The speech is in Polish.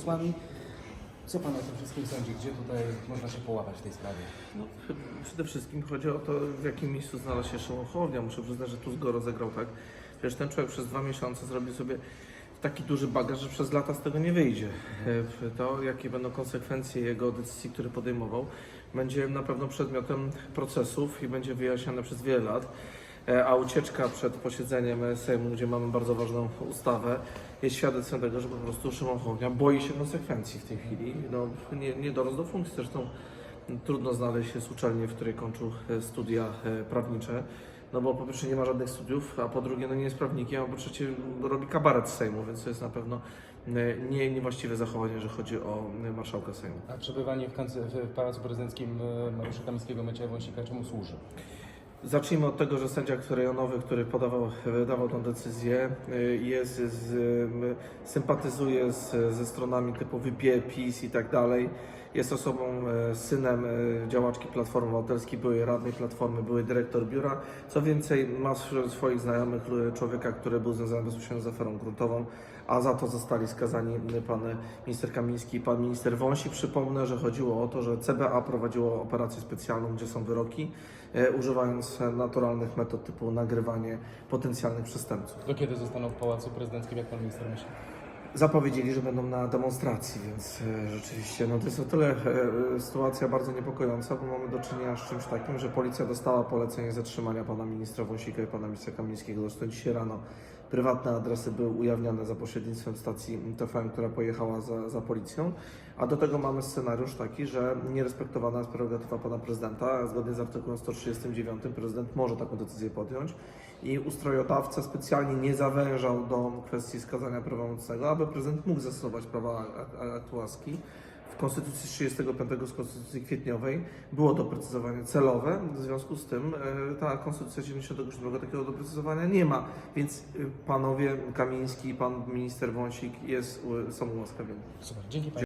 Słami, co Pan o tym wszystkim sądzi? Gdzie tutaj można się połapać w tej sprawie? No, przede wszystkim chodzi o to, w jakim miejscu znalazł się Szymon Hołownia. Muszę przyznać, że tu go rozegrał tak. Wiesz, ten człowiek przez dwa miesiące zrobił sobie taki duży bagaż, że przez lata z tego nie wyjdzie. E, To, jakie będą konsekwencje jego decyzji, które podejmował, będzie na pewno przedmiotem procesów i będzie wyjaśniane przez wiele lat. E, A ucieczka przed posiedzeniem Sejmu, gdzie mamy bardzo ważną ustawę, jest świadectwem tego, że po prostu Szymon Hołownia boi się konsekwencji w tej chwili. No, nie, nie dorósł do funkcji. Zresztą Trudno znaleźć jest uczelnię, w której kończył e, studia e, prawnicze. No bo po pierwsze nie ma żadnych studiów, a po drugie no nie jest prawnikiem, a po trzecie robi kabaret z Sejmu, więc to jest na pewno nie, niewłaściwe zachowanie, jeżeli chodzi o marszałka Sejmu. A przebywanie w, w Pałacu Prezydenckim Mariusza Kamińskiego, Macieja Wąsika czemu służy? Zacznijmy od tego, że sędzia rejonowy, który podawał, wydawał tę decyzję, y, jest, z, m, sympatyzuje z, ze stronami typu WP, PiS i tak dalej. Jest osobą, e, synem e, działaczki Platformy Obywatelskiej, byłej radnej Platformy, były dyrektor biura. Co więcej, ma wśród swoich znajomych e, człowieka, który był związany bezpośrednio z aferą gruntową, a za to zostali skazani pan minister Kamiński i pan minister Wąsik. Przypomnę, że chodziło o to, że CBA prowadziło operację specjalną, gdzie są wyroki, używając naturalnych metod typu nagrywanie potencjalnych przestępców. Do kiedy zostaną w Pałacu Prezydenckim, jak Pan Minister myśli? Zapowiedzieli, że będą na demonstracji, więc e, rzeczywiście no to jest o tyle e, sytuacja bardzo niepokojąca, bo mamy do czynienia z czymś takim, że policja dostała polecenie zatrzymania pana ministra Wąsika i pana ministra Kamińskiego. Zresztą dzisiaj rano prywatne adresy były ujawniane za pośrednictwem stacji TFM, która pojechała za, za policją. A do tego mamy scenariusz taki, że nierespektowana jest prerogatywa pana prezydenta. Zgodnie z artykułem 139 prezydent może taką decyzję podjąć i ustrojodawca specjalnie nie zawężał do kwestii skazania prawomocnego, aby prezydent mógł zastosować prawa akt łaski. W Konstytucji z 35 z Konstytucji kwietniowej było doprecyzowanie celowe, w związku z tym e, ta Konstytucja 77 takiego doprecyzowania nie ma, więc e, panowie Kamiński i pan minister Wąsik jest, są ułaskawieni. Super, dzięki Panie.